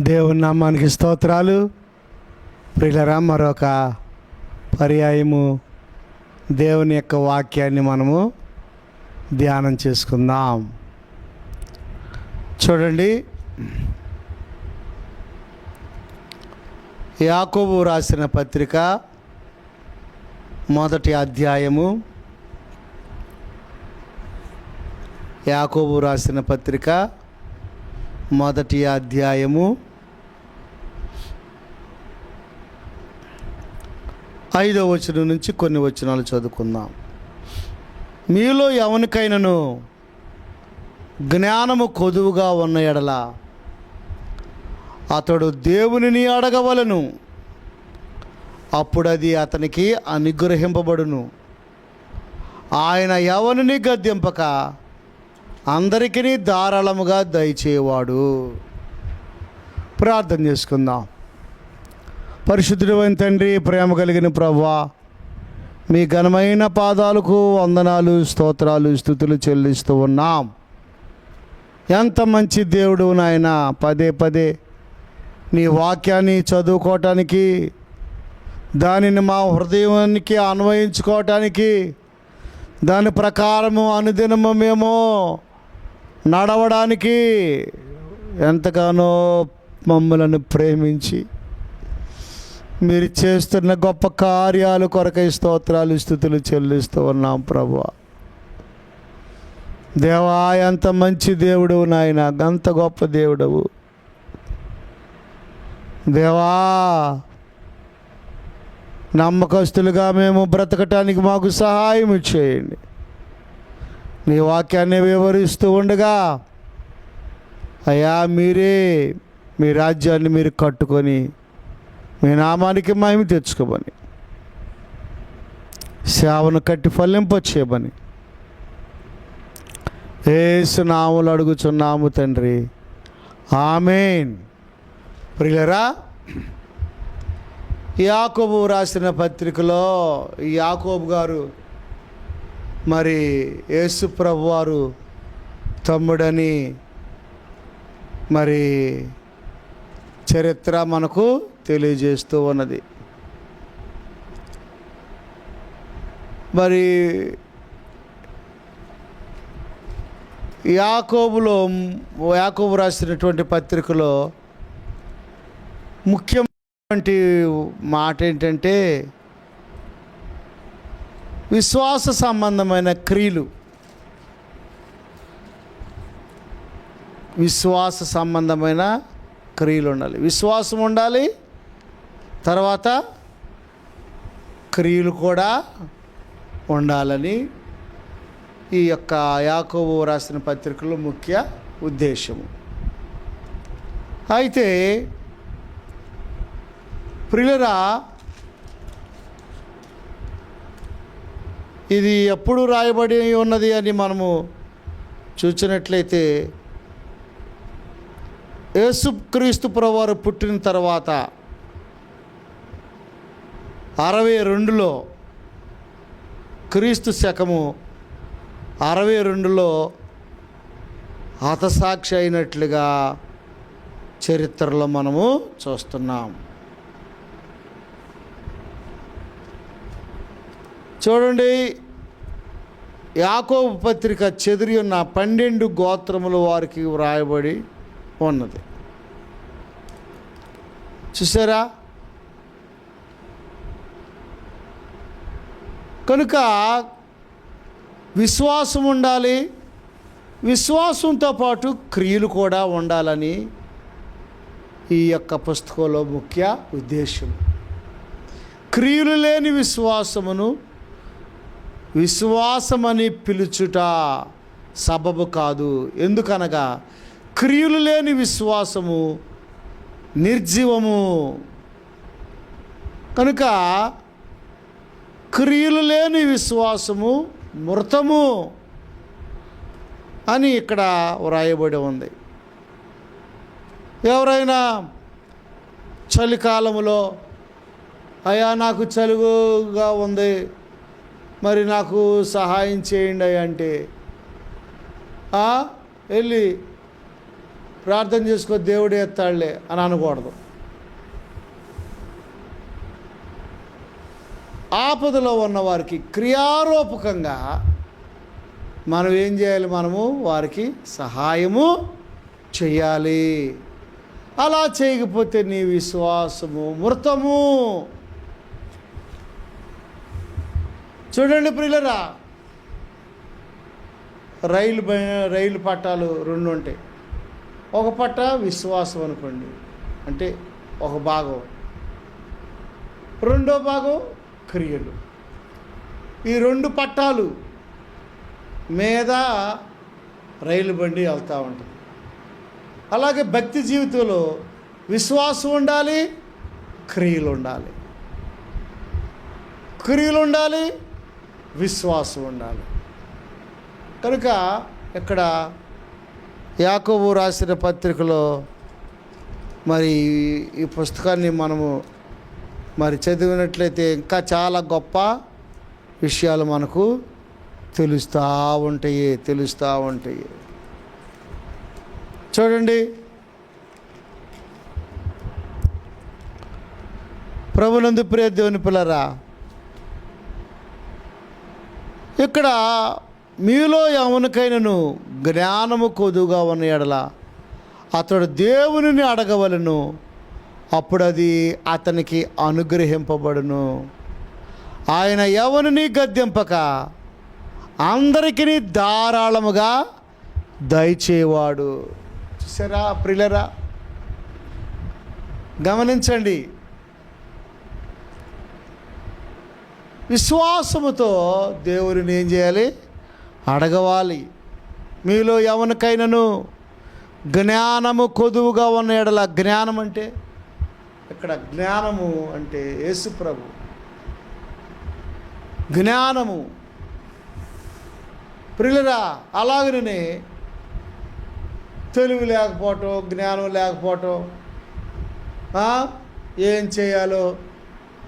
దేవుని నామానికి స్తోత్రాలు. ప్రియులరా మరొక పర్యాయము దేవుని యొక్క వాక్యాన్ని మనము ధ్యానం చేసుకుందాం. చూడండి. యాకోబు రాసిన పత్రిక మొదటి అధ్యాయము. యాకోబు రాసిన పత్రిక మొదటి అధ్యాయము. ఐదో వచనం నుంచి కొన్ని వచనాలు చదువుకుందాం. మీలో ఎవరికైనాను జ్ఞానము కొదువుగా ఉన్న ఎడల అతడు దేవునిని అడగవలను. అప్పుడు అది అతనికి అనుగ్రహింపబడును. ఆయన ఎవరిని గద్దెంపక అందరికీ ధారాళముగా దయచేవాడు ప్రార్థన చేసుకుందాం. పరిశుద్ధుడైన తండ్రి ప్రేమ కలిగిన ప్రవ్వా మీ ఘనమైన పాదాలకు వందనాలు స్తోత్రాలు స్థుతులు చెల్లిస్తూ ఉన్నాం. ఎంత మంచి దేవుడు నాయన పదే పదే నీ వాక్యాన్ని చదువుకోవటానికి దానిని మా హృదయానికి అన్వయించుకోవటానికి దాని ప్రకారము అనుదినము మేము నడవడానికి ఎంతగానో మమ్మలను ప్రేమించి మీరు చేస్తున్న గొప్ప కార్యాలు కొరకై స్తోత్రాలు స్థుతులు చెల్లిస్తూ ఉన్నాం ప్రభు. దేవా ఎంత మంచి దేవుడు నాయన అంత గొప్ప దేవుడవు. దేవా నమ్మకస్తులుగా మేము బ్రతకటానికి మాకు సహాయం చేయండి. నీ వాక్యాన్ని వివరిస్తూ ఉండగా అయ్యా మీరే మీ రాజ్యాన్ని మీరు కట్టుకొని మీ నామానికి మహిమ తెచ్చుకోమని. సేవను కట్టి ఫలింపచేయమని ఏసు నాములు అడుగుచున్నాము తండ్రి. ఆమెన్. ప్రియులరా యాకోబు రాసిన పత్రికలో యాకోబు గారు మరి యేసు ప్రభు వారు తమ్ముడని మరి చరిత్ర మనకు తెలియజేస్తూ ఉన్నది. మరి యాకోబులో యాకోబు రాసినటువంటి పత్రికలో ముఖ్యమైనటువంటి మాట ఏంటంటే విశ్వాస సంబంధమైన క్రియలు. విశ్వాస సంబంధమైన క్రియలు ఉండాలి. విశ్వాసం ఉండాలి. తర్వాత క్రియలు కూడా ఉండాలని ఈ యొక్క యాకోబు రాసిన పత్రికలో ముఖ్య ఉద్దేశము. అయితే ప్రియులరా ఇది ఎప్పుడు రాయబడి ఉన్నది అని మనము చూసినట్లయితే యేసుక్రీస్తు ప్రవారు పుట్టిన తర్వాత అరవై రెండులో క్రీస్తు శకము అరవై రెండులో హతసాక్షి అయినట్లుగా చరిత్రలో మనము చూస్తున్నాం. చూడండి యాకోబు పత్రిక చెదిరి ఉన్న పన్నెండు గోత్రముల వారికి వ్రాయబడి ఉన్నది. చూసారా? కనుక విశ్వాసం ఉండాలి. విశ్వాసంతో పాటు క్రియలు కూడా ఉండాలని ఈ యొక్క పుస్తకంలో ముఖ్య ఉద్దేశం. క్రియలు లేని విశ్వాసమును విశ్వాసమని పిలుచుట సబబు కాదు. ఎందుకనగా క్రియలు లేని విశ్వాసము నిర్జీవము. కనుక క్రియలు లేని విశ్వాసము మృతము అని ఇక్కడ వ్రాయబడి ఉంది. ఎవరైనా చలికాలములో అయ్యా నాకు చలుగుగా ఉంది మరి నాకు సహాయం చేయండి అంటే వెళ్ళి ప్రార్థన చేసుకో దేవుడే ఎత్తాళ్ళే అని అనకూడదు. ఆపదలో ఉన్న వారికి క్రియారూపకంగా మనం ఏం చేయాలి మనము? వారికి సహాయము చేయాలి. అలా చేయకపోతే నీ విశ్వాసము మృతము. చూడండి ప్రియులరా రైలు రైలు పట్టాలు రెండు ఉంటాయి ఒక పట్ట విశ్వాసం అనుకోండి. అంటే ఒక భాగం. రెండో భాగం క్రియలు. ఈ రెండు పట్టాలు మీద రైలు బండి వెళ్తూ ఉంటుంది. అలాగే భక్తి జీవితంలో విశ్వాసం ఉండాలి క్రియలు ఉండాలి. క్రియలు ఉండాలి విశ్వాసం ఉండాలి. కనుక ఇక్కడ యాకోబు రాసిన పత్రికలో మరి ఈ పుస్తకాన్ని మనము మరి చదివినట్లయితే ఇంకా చాలా గొప్ప విషయాలు మనకు తెలుస్తూ ఉంటాయి తెలుస్తూ ఉంటాయి. చూడండి. ప్రభునందు ప్రియ దేవుని పిల్లరా ఇక్కడ మీలో ఎవరికైనాను జ్ఞానము కొదుగా ఉన్న ఎడల అతడు దేవునిని అడగవలను అప్పుడు అది అతనికి అనుగ్రహింపబడును. ఆయన ఎవరిని గద్దెంపక అందరికీ ధారాళముగా దయచేవాడు. చూసారా ప్రిలరా గమనించండి. విశ్వాసముతో దేవుడిని ఏం చేయాలి? అడగవాలి. మీలో ఎవరికైనాను జ్ఞానము కొదువుగా ఉన్న ఎడల జ్ఞానం అంటే? ఇక్కడ జ్ఞానము అంటే యేసుప్రభు జ్ఞానము. ప్రియులరా అలాగనే తెలివి లేకపోవటం జ్ఞానం లేకపోవటం ఏం చేయాలో?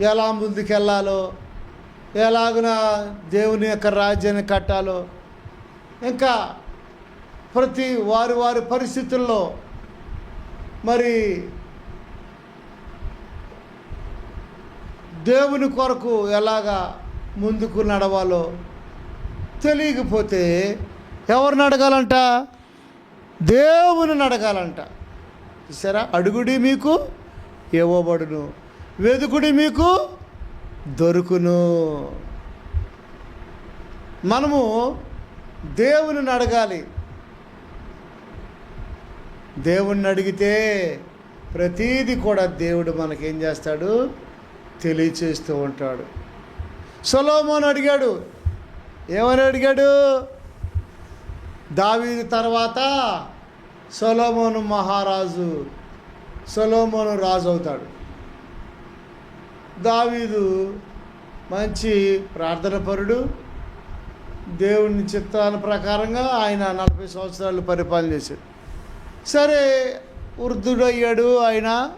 ఎలా ముందుకెళ్ళాలో? ఎలాగున దేవుని యొక్క రాజ్యాన్ని కట్టాలో? ఇంకా ప్రతి వారి వారి పరిస్థితుల్లో మరి దేవుని కొరకు ఎలాగా ముందుకు నడవాలో తెలియకపోతే ఎవరిని అడగాలంట? దేవుని అడగాలంట చూసారా? అడుగుడి మీకు ఇవ్వబడును. వెదుకుడి మీకు దొరుకును. మనము దేవుని అడగాలి. దేవుణ్ణి అడిగితే ప్రతీది కూడా దేవుడు మనకేం చేస్తాడు? తెలియచేస్తూ ఉంటాడు. సొలోమోన్ అడిగాడు. ఏమని అడిగాడు? దావీదు తర్వాత సొలోమోను మహారాజు సొలోమోను రాజు అవుతాడు దావీదు మంచి ప్రార్థన పరుడు దేవుని చిత్రాల ప్రకారంగా ఆయన నలభై సంవత్సరాలు పరిపాలన చేశాడు. సరే వృద్ధుడయ్యాడు ఆయన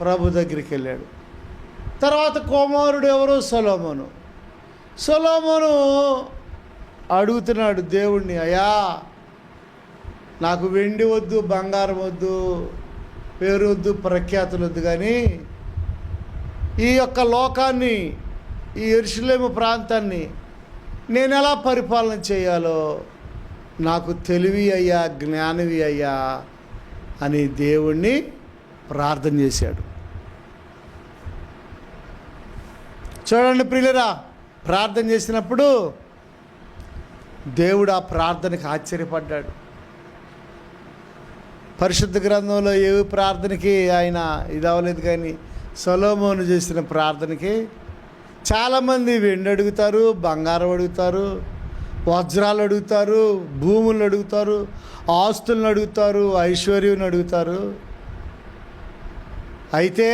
ప్రభు దగ్గరికి వెళ్ళాడు. తర్వాత కుమారుడు ఎవరు? సొలోమోను. సొలోమోను అడుగుతున్నాడు దేవుణ్ణి అయ్యా నాకు వెండి వద్దు బంగారం వద్దు పేరు వద్దు ప్రఖ్యాతులు వద్దు కానీ ఈ యొక్క లోకాన్ని ఈ ఎరుసలేము ప్రాంతాన్ని నేను ఎలా పరిపాలన చేయాలో నాకు తెలివి అయ్యా జ్ఞానవి అయ్యా అని దేవుణ్ణి ప్రార్థన చేశాడు. చూడండి ప్రియులరా ప్రార్థన చేసినప్పుడు దేవుడు ఆ ప్రార్థనకి ఆశ్చర్యపడ్డాడు. పరిశుద్ధ గ్రంథంలో ఏ ప్రార్థనకి ఆయన ఇది అవ్వలేదు కానీ సొలోమోను చేసిన ప్రార్థనకి చాలామంది వెండి అడుగుతారు బంగారం అడుగుతారు వజ్రాలు అడుగుతారు భూములను అడుగుతారు ఆస్తులను అడుగుతారు ఐశ్వర్యం అడుగుతారు. అయితే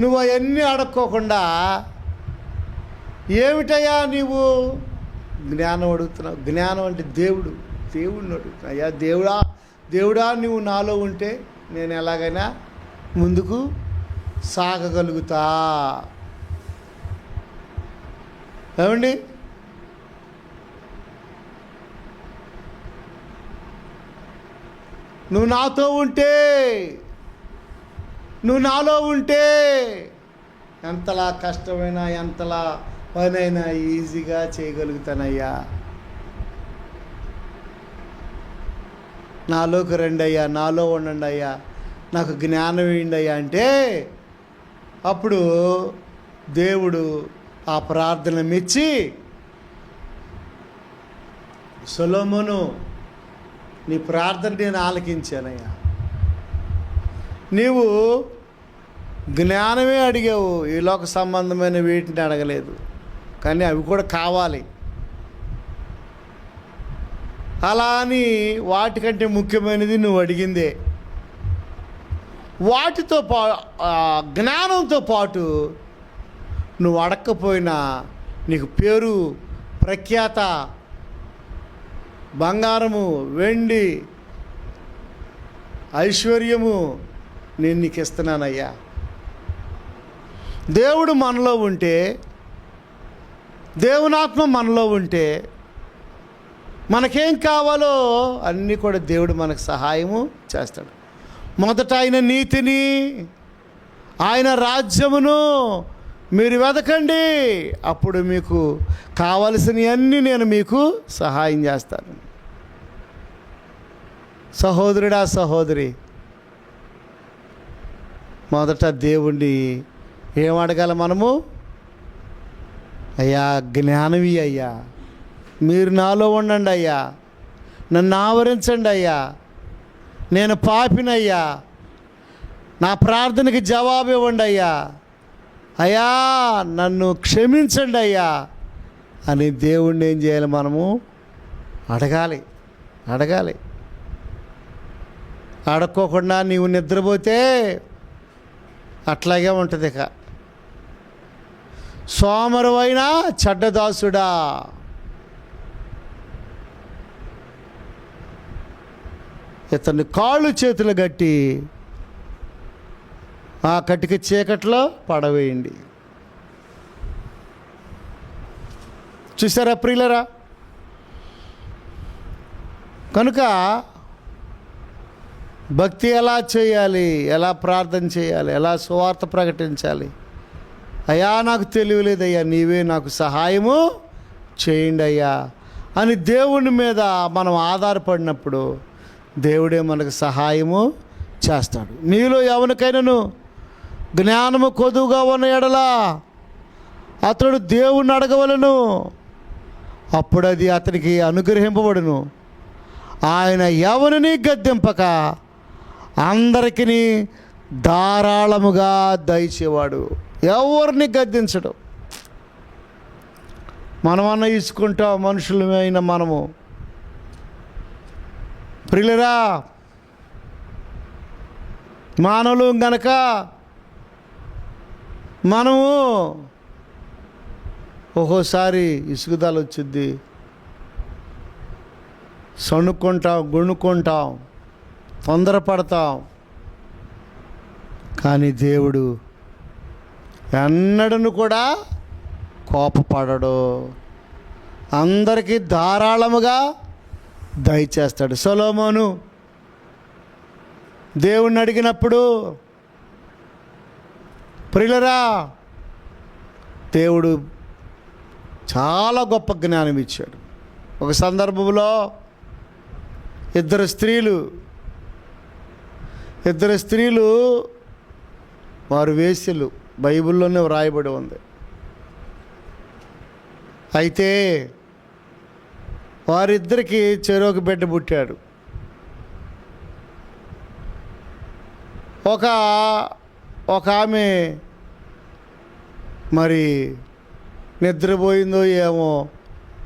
నువ్వు అవన్నీ అడుక్కోకుండా ఏమిటయ్యా నీవు? జ్ఞానం అడుగుతున్నావు. జ్ఞానం అంటే దేవుడు. దేవుడిని అడుగుతున్నా అయ్యా దేవుడా దేవుడా నువ్వు నాలో ఉంటే నేను ఎలాగైనా ముందుకు సాగగలుగుతా. ఏమండి? నువ్వు నాతో ఉంటే నువ్వు నాలో ఉంటే ఎంతలా కష్టమైనా ఎంతలా పనైనా ఈజీగా చేయగలుగుతానయ్యా. నాలోకి రండి అయ్యా నాలో ఉండండి అయ్యా నాకు జ్ఞానం వేయండి అయ్యా అంటే అప్పుడు దేవుడు ఆ ప్రార్థన మెచ్చి సొలోమును నీ ప్రార్థన నేను ఆలకించానయ్యా. నీవు జ్ఞానమే అడిగావు ఈ లోక సంబంధమైన వీటిని అడగలేదు కానీ అవి కూడా కావాలి. అలా అని వాటికంటే ముఖ్యమైనది నువ్వు అడిగిందే. వాటితో పా జ్ఞానంతో పాటు నువ్వు అడక్కపోయినా నీకు పేరు ప్రఖ్యాత బంగారము వెండి ఐశ్వర్యము నేను నీకు ఇస్తున్నానయ్యా. దేవుడు మనలో ఉంటే దేవునాత్మ మనలో ఉంటే మనకేం కావాలో అన్నీ కూడా దేవుడు మనకు సహాయము చేస్తాడు. మొదట ఆయన నీతిని ఆయన రాజ్యమును మీరు వెదకండి అప్పుడు మీకు కావలసినవన్నీ నేను మీకు సహాయం చేస్తాను. సహోదరుడా సహోదరి మొదట దేవుణ్ణి ఏం అడగాల మనము? అయ్యా జ్ఞానవి అయ్యా మీరు నాలో ఉండండి అయ్యా నన్ను ఆవరించండి అయ్యా నేను పాపినయ్యా నా ప్రార్థనకి జవాబు ఇవ్వండి అయ్యా. అయ్యా నన్ను క్షమించండి అయ్యా అని దేవుణ్ణి ఏం చేయాలి మనము? అడగాలి అడగాలి. అడక్కోకుండా నీవు నిద్రపోతే అట్లాగే ఉంటుంది ఇక. సోమరువైన చెడ్డదాసుడా ఇతన్ని కాళ్ళు చేతులు గట్టి ఆ కటిక చీకట్లో పడవేయండి. చూసారా ప్రియులరా? కనుక భక్తి ఎలా చేయాలి? ఎలా ప్రార్థన చేయాలి? ఎలా సువార్త ప్రకటించాలి? అయ్యా నాకు తెలియలేదయ్యా నీవే నాకు సహాయము చేయండి అయ్యా. అని దేవుని మీద మనం ఆధారపడినప్పుడు దేవుడే మనకు సహాయము చేస్తాడు. నీలో ఎవరికైనాను జ్ఞానము కొదువుగా ఉన్న ఎడల అతడు దేవుణ్ణి అడగవలను. అప్పుడు అది అతనికి అనుగ్రహింపబడును. ఆయన ఎవరిని గద్దెంపక అందరికీ ధారాళముగా దయచేవాడు. ఎవరిని గద్దించడు? మనమన్న ఇసుకుంటాం మనుషులమైన మనము. ప్రిలరా మానవులు గనక మనము ఒక్కోసారి ఇసుగుదల వచ్చింది. సణుక్కుంటాం గుణుక్కుంటాం తొందరపడతాం. కానీ దేవుడు ఎన్నడను కూడా కోపపడడు. అందరికీ ధారాళముగా దయచేస్తాడు. సొలోమోను దేవుణ్ణి అడిగినప్పుడు ప్రిలరా దేవుడు చాలా గొప్ప జ్ఞానం ఇచ్చాడు. ఒక సందర్భంలో ఇద్దరు స్త్రీలు ఇద్దరు స్త్రీలు వారు వేసులు బైబిల్లోనే వ్రాయబడి ఉంది. అయితే వారిద్దరికి చెరొక బిడ్డ పుట్టాడు. ఒక ఒక ఆమె మరి నిద్రపోయిందో ఏమో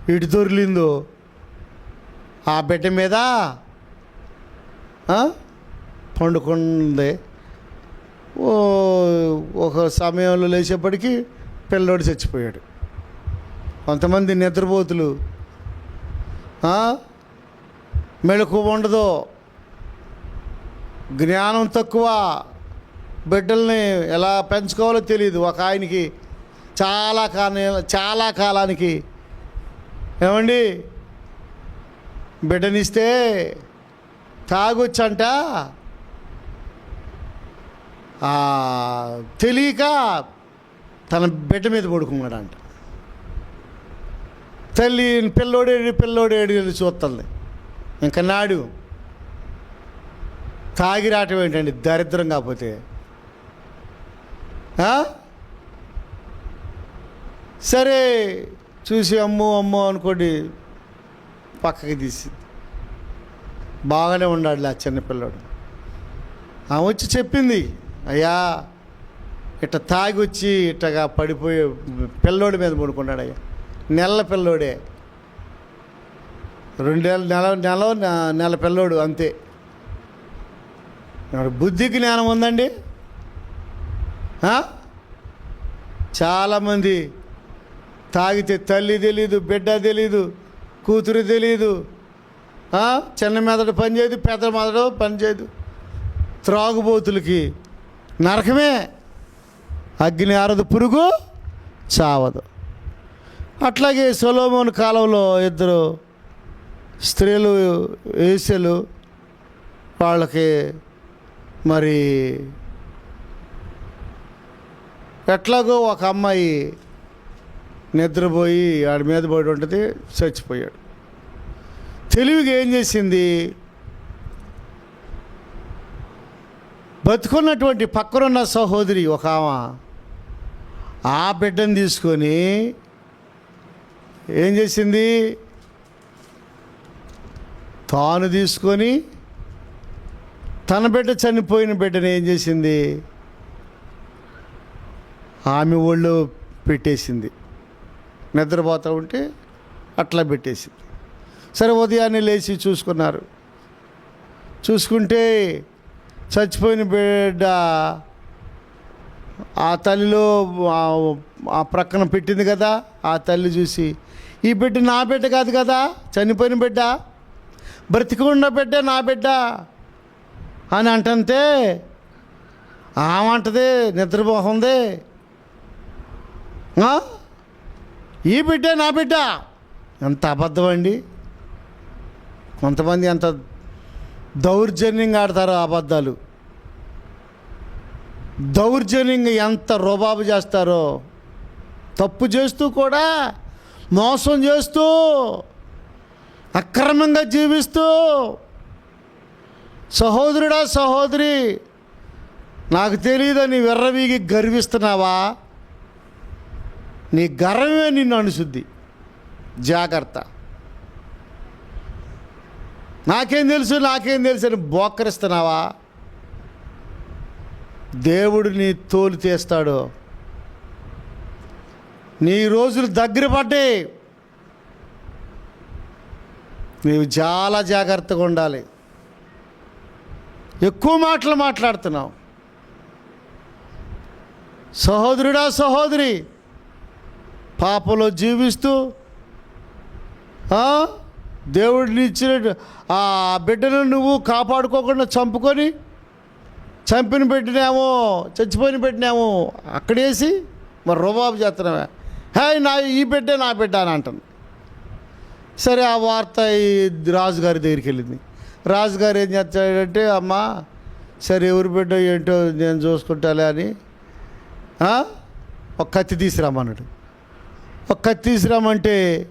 ఇటు దొరిలిందో ఆ బిడ్డ మీద పండుకుంది. ఓ ఒక సమయంలో లేచేపటికి పిల్లోడు చచ్చిపోయాడు. కొంతమంది నిద్రపోతులు ఆ, ఉండదు. జ్ఞానం తక్కువ. బిడ్డల్ని ఎలా పెంచుకోవాలో తెలియదు ఒక ఆయనకి చాలా కాలం చాలా కాలానికి. ఏమండి? బిడ్డనిస్తే తాగొచ్చంట. తెలియక తన బిడ్డ మీద పడుకున్నాడంట. తల్లి పిల్లోడేడు పిల్లోడేడు వెళ్ళి చూస్తుంది ఇంకా నాడు తాగి రావటం ఏంటండి? దరిద్రం కాకపోతే. సరే చూసి అమ్ము అమ్ము అనుకోండి పక్కకి తీసింది. బాగానే ఉన్నాడులే ఆ చిన్నపిల్లాడు ఆమె వచ్చి చెప్పింది అయ్యా ఇట్ట తాగి వచ్చి ఇట్టగా పడిపోయి పిల్లోడి మీద పడుకున్నాడు అయ్యా నెల పిల్లోడే. రెండేళ్ళ నెల నెల నెల పిల్లోడు అంతే. బుద్ధికి బుద్ధి జ్ఞానం ఉందండి? చాలామంది తాగితే తల్లి తెలీదు బిడ్డ తెలీదు కూతురు తెలీదు. చిన్న మెదడు పని చేయదు పెద్ద మెదడు పని చేయదు. త్రాగుబోతులకి నరకమే. అగ్ని ఆరదు పురుగు చావదు. అట్లాగే సొలోమోన్ కాలంలో ఇద్దరు స్త్రీలు ఏసెలు వాళ్ళకి మరి ఎట్లాగో ఒక అమ్మాయి నిద్రపోయి ఆడి మీద పోయి ఉంటుంది చచ్చిపోయాడు. తెలివిగా ఏం చేసింది? బతుకున్నటువంటి పక్కనున్న సహోదరి ఒక ఆమె ఆ బిడ్డను తీసుకొని ఏం చేసింది? తాను తీసుకొని తన బిడ్డ చనిపోయిన బిడ్డను ఏం చేసింది? ఆమె ఒళ్ళు పెట్టేసింది. నిద్రపోతూ ఉంటే అట్లా పెట్టేసింది. సరే ఉదయాన్నే లేచి చూసుకున్నారు. చూసుకుంటే చచ్చిపోయిన బిడ్డ ఆ తల్లిలో ఆ- ప్రక్కన పెట్టింది కదా ఆ తల్లి చూసి ఈ బిడ్డ నా బిడ్డ కాదు కదా చనిపోయిన బిడ్డ బ్రతికుండా బిడ్డ నా బిడ్డ అని అంటంతే ఆమంటది నిద్రపోతుంది ఈ బిడ్డ నా బిడ్డ? ఎంత అబద్ధం అండి. కొంతమంది ఎంత దౌర్జన్యంగా ఆడతారో అబద్ధాలు. దౌర్జన్యంగా ఎంత రుబాబు చేస్తారో. తప్పు చేస్తూ కూడా మోసం చేస్తూ అక్రమంగా జీవిస్తూ. సహోదరుడా సహోదరి నాకు తెలియదని వెర్రవీగి గర్విస్తున్నావా? నీ గర్వమే నిన్ను అనుశుద్ధి. జాగ్రత్త. నాకేం తెలుసు నాకేం తెలుసు అని బోకరిస్తున్నావా? దేవుడు నీ తోలు తీస్తాడు. నీ రోజులు దగ్గర పడ్డే నీవు చాలా జాగ్రత్తగా ఉండాలి. ఎక్కువ మాటలు మాట్లాడుతున్నావు. సహోదరుడా సహోదరి పాపలో జీవిస్తూ దేవుడిని ఇచ్చిన ఆ బిడ్డను నువ్వు కాపాడుకోకుండా చంపుకొని చంపిన పెట్టినాము చచ్చిపోయిన పెట్టినాము అక్కడేసి మరి రుబాబు చేస్తున్నావే. హే నా ఈ బిడ్డే నా బిడ్డ అని అంటాను సరే ఆ వార్త ఈ రాజుగారి దగ్గరికి వెళ్ళింది. రాజుగారు ఏం చేస్తాడంటే అమ్మ సరే ఎవరి బిడ్డ ఏంటో నేను చూసుకుంటాలే అని ఒక కత్తి తీసుకురామన్నాడు ఒక కత్తి తీసుకురామంటే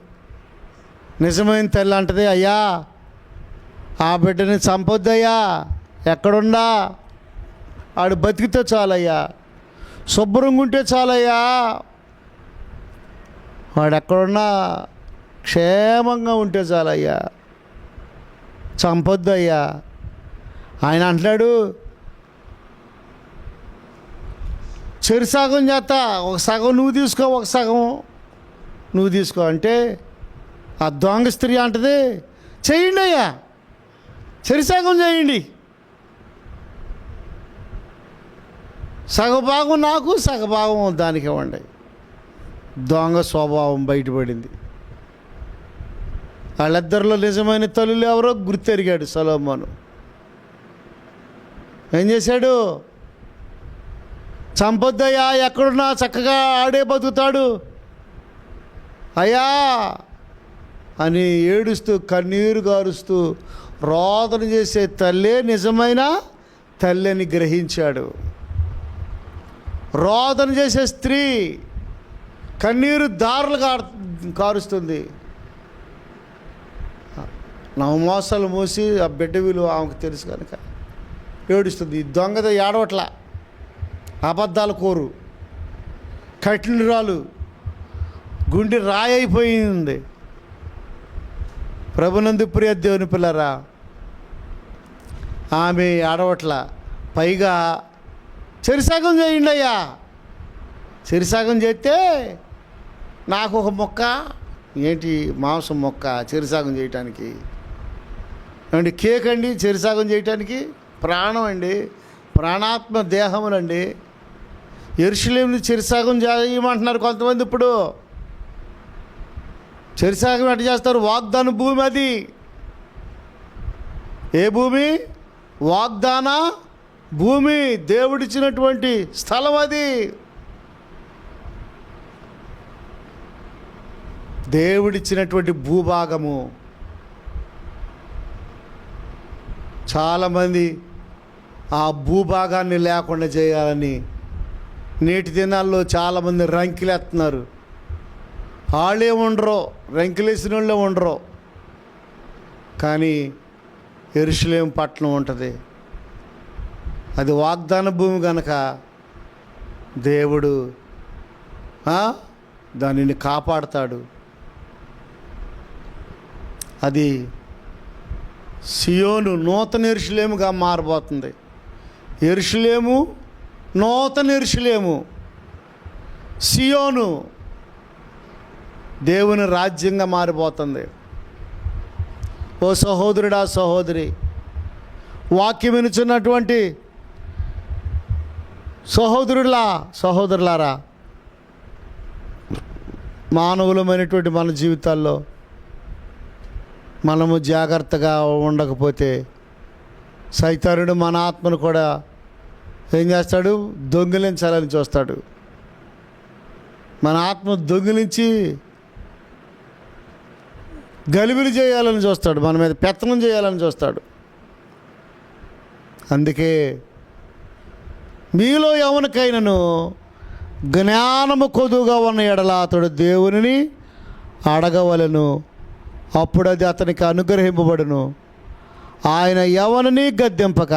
నిజమైన తల్లి అంటది అయ్యా. ఆ బిడ్డని చంపొద్దయ్యా. ఎక్కడుందా ఆడు బతికితే చాలయ్యా. శుభ్రంగా ఉంటే చాలయ్యా. వాడు ఎక్కడున్నా క్షేమంగా ఉంటే చాలయ్యా. చంపొద్దయ్యా. ఆయన అంటున్నాడు చెరు సగం చేస్తా. ఒక సగం నువ్వు తీసుకో ఒక సగం నువ్వు తీసుకో అంటే ఆ దొంగ స్త్రీ అంటది చేయండి అయ్యా చెరిసగం చేయండి. సగభాగం నాకు సగభాగం దానికి ఇవ్వండి. దొంగ స్వభావం బయటపడింది. వాళ్ళిద్దరిలో నిజమైన తల్లులు ఎవరో గుర్తెరిగాడు సలోమాను. ఏం చేశాడు? చంపొద్దయ్యా ఎక్కడున్నా చక్కగా ఆడే బతుకుతాడు. అయ్యా! అని ఏడుస్తూ కన్నీరు గారుస్తూ రోదన చేసే తల్లే నిజమైన తల్లిని గ్రహించాడు. రోదన చేసే స్త్రీ కన్నీరు దారులు కారు కారుస్తుంది నవమోసాలు మూసి ఆ బిడ్డ విలువ ఆమెకు తెలుసు కనుక ఏడుస్తుంది. ఈ దొంగద ఏడవట్ల. అబద్ధాలు కోరు. కఠినరాలు. గుండె రాయి అయిపోయింది ప్రభునందు ప్రియ దేవుని పిల్లరా ఆమె ఆడవట్ల పైగా చెరిసాగం చేయండి అయ్యా. చెరిసాగం చేస్తే నాకు ఒక మొక్క ఏంటి మాంసం మొక్క చెరిసాగం చేయటానికి? అండి కేక్ అండి చెరిసాగం చేయటానికి? ప్రాణం అండి ప్రాణాత్మ దేహములండి ఎరుషులేమిని చెరిసాగం చేయమంటున్నారు కొంతమంది ఇప్పుడు. చెరిసాగం ఎట్ట చేస్తారు వాగ్దాన భూమి అది. ఏ భూమి? వాగ్దాన భూమి దేవుడిచ్చినటువంటి స్థలం అది. దేవుడిచ్చినటువంటి భూభాగము. చాలామంది ఆ భూభాగాన్ని లేకుండా చేయాలని నేటి దినాల్లో చాలామంది రంకిలేస్తున్నారు వాళ్ళే ఉండరు వెంకలేసిన వాళ్ళే ఉండరు. కానీ ఎరుషులేం పట్టణం ఉంటుంది. అది వాగ్దాన భూమి కనుక దేవుడు దానిని కాపాడుతాడు. అది సియోను నూతన ఎరుషులేముగా మారబోతుంది. ఎరుషులేము నూతన ఎరుషులేము. సియోను దేవుని రాజ్యంగా మారిపోతుంది. ఓ సహోదరుడా సహోదరి వాక్యం వినుచున్నటువంటి సహోదరులా సహోదరులారా మానవులమైనటువంటి మన జీవితాల్లో మనము జాగ్రత్తగా ఉండకపోతే సైతానుడు మన ఆత్మను కూడా ఏం చేస్తాడు? దొంగిలించాలని చూస్తాడు. మన ఆత్మ దొంగిలించి గలిబిలి చేయాలని చూస్తాడు మన మీద పెత్తనం చేయాలని చూస్తాడు. అందుకే మీలో ఎవరికైనాను జ్ఞానము కొదువుగా ఉన్న ఎడల అతడు దేవునిని అడగవలను. అప్పుడు అది అతనికి అనుగ్రహింపబడును. ఆయన ఎవరిని గద్దెంపక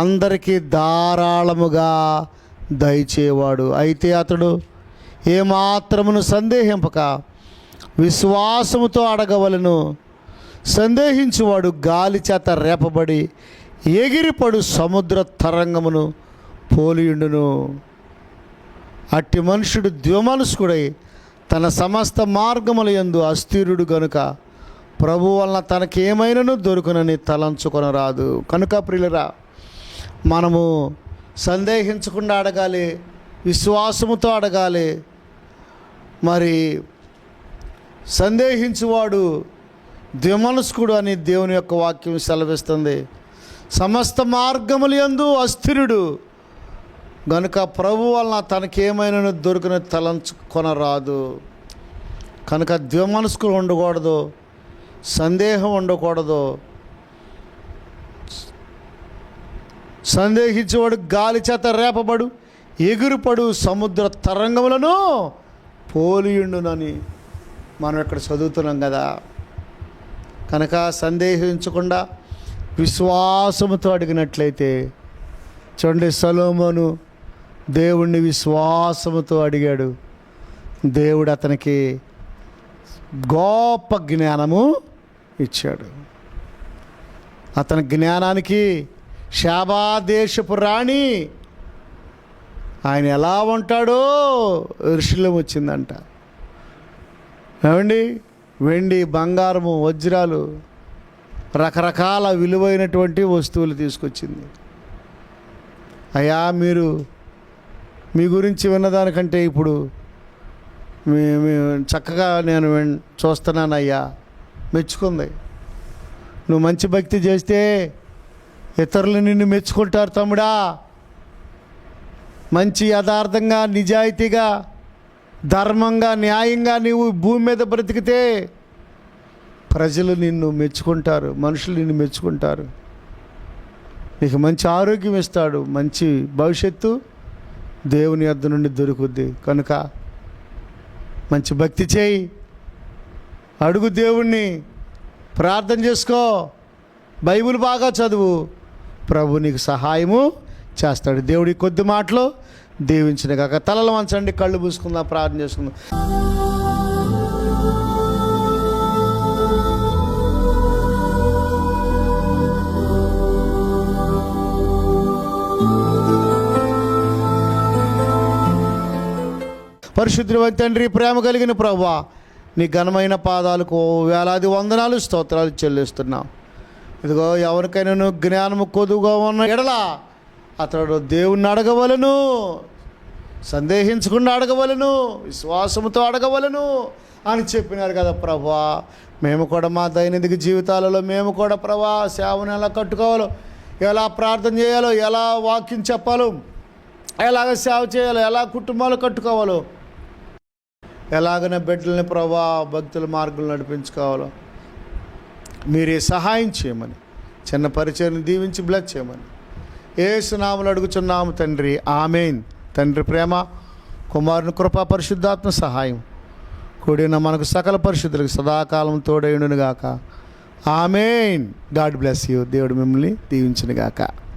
అందరికీ ధారాళముగా దయచేవాడు. అయితే అతడు ఏమాత్రమును సందేహింపక విశ్వాసముతో అడగవలను. సందేహించువాడు గాలి చేత రేపబడి ఎగిరిపడు సముద్ర తరంగమును పోలియుండును. అట్టి మనుషుడు ద్విమనస్కుడై తన సమస్త మార్గముల యందు అస్థిరుడు గనుక ప్రభు వలన తనకేమైనను దొరుకునని తలంచుకొనరాదు. కనుక ప్రియులరా మనము సందేహించకుండా అడగాలి విశ్వాసముతో అడగాలి. మరి సందేహించువాడు ద్విమనస్కుడు అని దేవుని యొక్క వాక్యం సెలవిస్తుంది. సమస్త మార్గములు యందు అస్థిరుడు. గనుక ప్రభు వలన తనకేమైనా దొరికిన తలంచుకొనరాదు కనుక ద్విమనస్కులు ఉండకూడదు. సందేహం ఉండకూడదు. సందేహించేవాడు గాలి చేత రేపబడు ఎగురుపడు సముద్ర తరంగములను పోలియుండునని. మనం ఇక్కడ చదువుతున్నాం కదా. కనుక సందేహించకుండా విశ్వాసముతో అడిగినట్లయితే చూడండి సలోమోను దేవుణ్ణి విశ్వాసముతో అడిగాడు. దేవుడు అతనికి గొప్ప జ్ఞానము ఇచ్చాడు. అతని జ్ఞానానికి శాబాదేశపు రాణి ఆయన ఎలా ఉంటాడో ఋషులం వచ్చిందంట. ఏమండి? వెండి బంగారము వజ్రాలు రకరకాల విలువైనటువంటి వస్తువులు తీసుకొచ్చింది. అయ్యా మీరు మీ గురించి విన్నదానికంటే ఇప్పుడు మీ చక్కగా నేను విన్- చూస్తున్నాను అయ్యా మెచ్చుకుంది. నువ్వు మంచి భక్తి చేస్తే ఇతరులు నిన్ను మెచ్చుకుంటారు తమ్ముడా. మంచి యథార్థంగా నిజాయితీగా ధర్మంగా న్యాయంగా నీవు భూమి మీద బ్రతికితే ప్రజలు నిన్ను మెచ్చుకుంటారు మనుషులు నిన్ను మెచ్చుకుంటారు. నీకు మంచి ఆరోగ్యం ఇస్తాడు మంచి భవిష్యత్తు దేవుని అద్ద నుండి దొరుకుద్ది. కనుక మంచి భక్తి చేయి. అడుగు దేవుణ్ణి. ప్రార్థన చేసుకో. బైబిల్ బాగా చదువు. ప్రభు నీకు సహాయము చేస్తాడు. దేవుడి కొద్ది మాటలు దీవించిన కాక తలలు వంచండి కళ్ళు పూసుకుందాం ప్రార్థన చేసుకుందాం. పరిశుద్ధి తండ్రి ప్రేమ కలిగిన ప్రభా నీ ఘనమైన పాదాలకు వేలాది వందనాలు స్తోత్రాలు చెల్లిస్తున్నాం. ఇదిగో ఎవరికైనా జ్ఞానము కొద్దుగా ఉన్న ఎడల అతడు దేవుణ్ణి అడగవలను సందేహించకుండా అడగవలను విశ్వాసముతో అడగవలను అని చెప్పినారు కదా ప్రభా. మేము కూడా మా దైనందిక జీవితాలలో మేము కూడా ప్రభా సేవను ఎలా కట్టుకోవాలో ఎలా ప్రార్థన చేయాలో ఎలా వాక్యం చెప్పాలో ఎలాగ సేవ చేయాలో ఎలా కుటుంబాలు కట్టుకోవాలో ఎలాగైనా బిడ్డల్ని ప్రభా భక్తుల మార్గంలో నడిపించుకోవాలో మీరే సహాయం చేయమని చిన్న పరిచయం దీవించి బ్లెస్ చేయమని. ఏసునాములు అడుగుచున్నాము తండ్రి. ఆమెన్. తండ్రి ప్రేమ కుమారుని కృపా పరిశుద్ధాత్మ సహాయం కూడిన మనకు సకల పరిశుద్ధులకు సదాకాలం తోడైండునుగాక ఆమెన్. God bless you. దేవుడు మిమ్మల్ని దీవించునుగాక. గాక